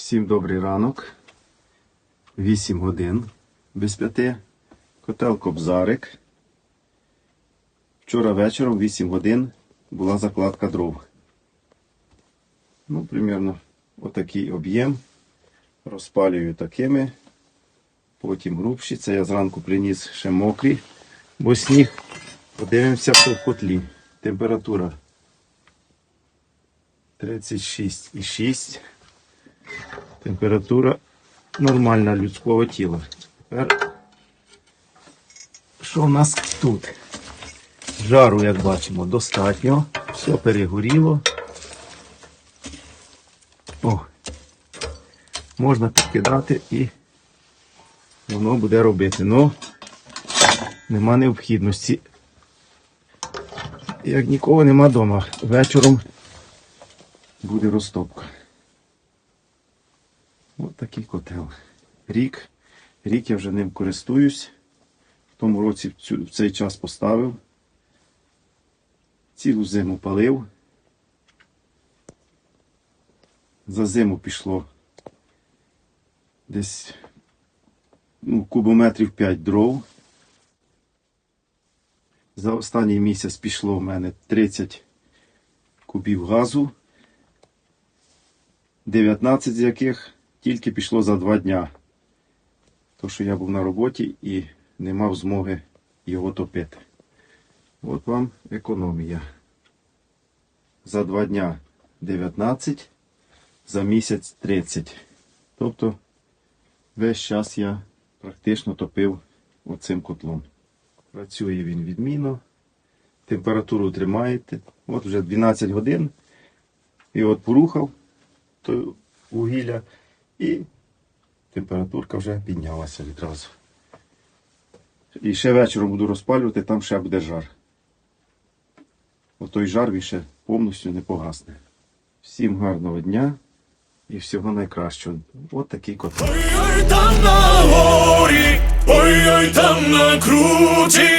Всім добрий ранок. 8 годин без п'яти. Котел Кобзарик. Вчора вечором 8 годин була закладка дров. Ну, примерно отакий об'єм. Розпалюю такими. Потім грубші. Це я зранку приніс ще мокрі, бо сніг. Подивимося в котлі. Температура 36,6. Температура нормальна людського тіла. Тепер що в нас тут? Жару, як бачимо, достатньо. Все перегоріло. О, можна підкидати і воно буде робити. Ну, нема необхідності. Як нікого нема вдома, вечором буде розтопка. Ось такий котел. Рік. Рік я вже ним користуюсь. В тому році в, цей час поставив. Цілу зиму палив. За зиму пішло десь ну, кубометрів 5 дров. За останній місяць пішло в мене 30 кубів газу. 19 з яких тільки пішло за два дня. То, що я був на роботі і не мав змоги його топити. От вам економія. За два дня 19, за місяць 30. Тобто весь час я практично топив оцим котлом. Працює він відмінно. Температуру тримаєте. От вже 12 годин. І от порухав то вугілля і температурка вже піднялася відразу. І ще вечором буду розпалювати, там ще буде жар. Отой жар він ще повністю не погасне. Всім гарного дня і всього найкращого. От такий котел. Ой-ой там на горі, ой-ой там на круті,